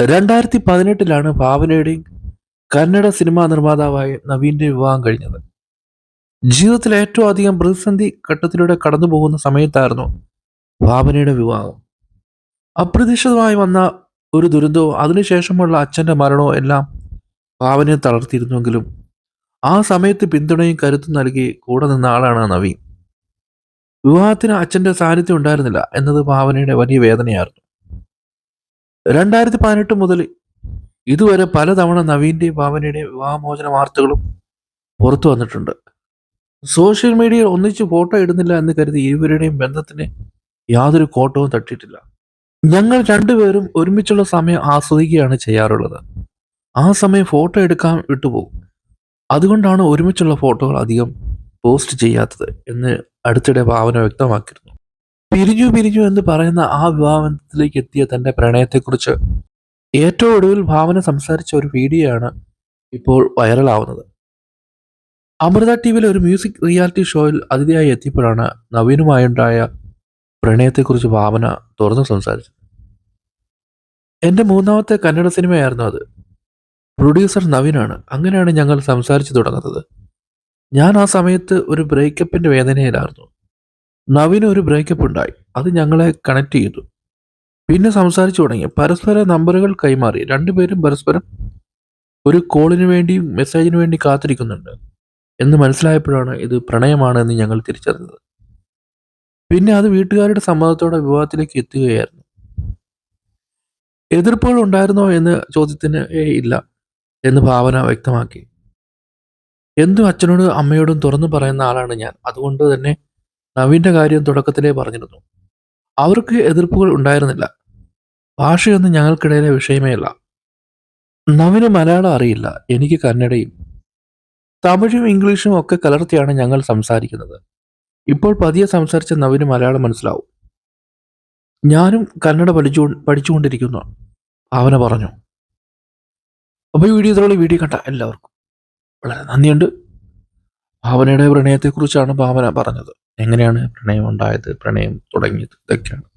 രണ്ടായിരത്തി പതിനെട്ടിലാണ് ഭാവനയുടെയും കന്നഡ സിനിമാ നിർമ്മാതാവായ നവീന്റെ വിവാഹം കഴിഞ്ഞത്. ജീവിതത്തിൽ ഏറ്റവും അധികം പ്രതിസന്ധി ഘട്ടത്തിലൂടെ കടന്നു പോകുന്ന സമയത്തായിരുന്നു ഭാവനയുടെ വിവാഹം. അപ്രതീക്ഷിതമായി വന്ന ഒരു ദുരന്തവും അതിനുശേഷമുള്ള അച്ഛന്റെ മരണവും എല്ലാം ഭാവനയെ തളർത്തിയിരുന്നുവെങ്കിലും ആ സമയത്ത് പിന്തുണയും കരുത്തും നൽകി കൂടെ നിന്ന ആളാണ് നവീൻ. വിവാഹത്തിന് അച്ഛന്റെ സാന്നിധ്യം ഉണ്ടായിരുന്നില്ല എന്നത് ഭാവനയുടെ വലിയ വേദനയായിരുന്നു. രണ്ടായിരത്തി പതിനെട്ട് മുതൽ ഇതുവരെ പലതവണ നവീന്റെയും ഭാവനയുടെയും വിവാഹമോചന വാർത്തകളും പുറത്തു വന്നിട്ടുണ്ട്. സോഷ്യൽ മീഡിയയിൽ ഒന്നിച്ച് ഫോട്ടോ ഇടുന്നില്ല എന്ന് കരുതി ഇരുവരുടെയും ബന്ധത്തിന് യാതൊരു കോട്ടവും തട്ടിയിട്ടില്ല. ഞങ്ങൾ രണ്ടുപേരും ഒരുമിച്ചുള്ള സമയം ആസ്വദിക്കുകയാണ് ചെയ്യാറുള്ളത്. ആ സമയം ഫോട്ടോ എടുക്കാൻ വിട്ടുപോകും. അതുകൊണ്ടാണ് ഒരുമിച്ചുള്ള ഫോട്ടോകൾ അധികം പോസ്റ്റ് ചെയ്യാത്തത് എന്ന് അടുത്തിടെ ഭാവന വ്യക്തമാക്കിയിരുന്നു. പിരിഞ്ഞു പിരിഞ്ഞു എന്ന് പറയുന്ന ആ വിവാഹത്തിലേക്ക് എത്തിയ തന്റെ പ്രണയത്തെക്കുറിച്ച്. ഏറ്റവും ഒടുവിൽ ഭാവന സംസാരിച്ച ഒരു വീഡിയോ ആണ് ഇപ്പോൾ വൈറലാവുന്നത്. അമൃത ടി വിയിലെ ഒരു മ്യൂസിക് റിയാലിറ്റി ഷോയിൽ അതിഥിയായി എത്തിയപ്പോഴാണ് നവീനുമായുണ്ടായ പ്രണയത്തെക്കുറിച്ച് ഭാവന തുറന്നു സംസാരിച്ചത്. എന്റെ മൂന്നാമത്തെ കന്നഡ സിനിമയായിരുന്നു അത്. പ്രൊഡ്യൂസർ നവീനാണ്. അങ്ങനെയാണ് ഞങ്ങൾ സംസാരിച്ചു തുടങ്ങുന്നത്. ഞാൻ ആ സമയത്ത് ഒരു ബ്രേക്കപ്പിന്റെ വേദനയിലായിരുന്നു. നവീന് ഒരു ബ്രേക്കപ്പ് ഉണ്ടായി. അത് ഞങ്ങളെ കണക്ട് ചെയ്തു. പിന്നെ സംസാരിച്ചു തുടങ്ങി. പരസ്പര നമ്പറുകൾ കൈമാറി. രണ്ടുപേരും പരസ്പരം ഒരു കോളിന് വേണ്ടിയും മെസ്സേജിന് വേണ്ടി കാത്തിരിക്കുന്നുണ്ട്. എന്ന് മനസ്സിലായപ്പോഴാണ് ഇത് പ്രണയമാണ് എന്ന് ഞങ്ങൾ തിരിച്ചറിഞ്ഞത്. പിന്നെ അത് വീട്ടുകാരുടെ സമ്മതത്തോടെ വിവാഹത്തിലേക്ക് എത്തുകയായിരുന്നു. എതിർപ്പുകൾ ഉണ്ടായിരുന്നോ എന്ന ചോദ്യത്തിന് "ഏയ് ഇല്ല എന്ന് ഭാവന വ്യക്തമാക്കി. എന്തും അച്ഛനോടും അമ്മയോടും തുറന്നു പറയുന്ന ആളാണ് ഞാൻ. അതുകൊണ്ട് തന്നെ നവീന്റെ കാര്യം തുടക്കത്തിലേ പറഞ്ഞിരുന്നു. അവർക്ക് എതിർപ്പുകൾ ഉണ്ടായിരുന്നില്ല. ഭാഷയൊന്നും ഞങ്ങൾക്കിടയിലെ വിഷയമേ അല്ല. നവിന് മലയാളം അറിയില്ല. എനിക്ക് കന്നഡയും തമിഴും ഇംഗ്ലീഷും ഒക്കെ കലർത്തിയാണ് ഞങ്ങൾ സംസാരിക്കുന്നത്. ഇപ്പോൾ പതിയെ സംസാരിച്ച നവിന് മലയാളം മനസ്സിലാവും. ഞാനും കന്നഡ പഠിച്ചു പഠിച്ചുകൊണ്ടിരിക്കുന്നു അവനെ പറഞ്ഞു. അപ്പോൾ ഈ വീഡിയോ ഇതോളം വീഡിയോ കണ്ട എല്ലാവർക്കും വളരെ നന്ദിയുണ്ട്. ഭാവനയുടെ പ്രണയത്തെക്കുറിച്ചാണ് ഭാവന പറഞ്ഞത്. എങ്ങനെയാണ് പ്രണയം ഉണ്ടായത് പ്രണയം തുടങ്ങിയത്? ഇതൊക്കെയാണ്.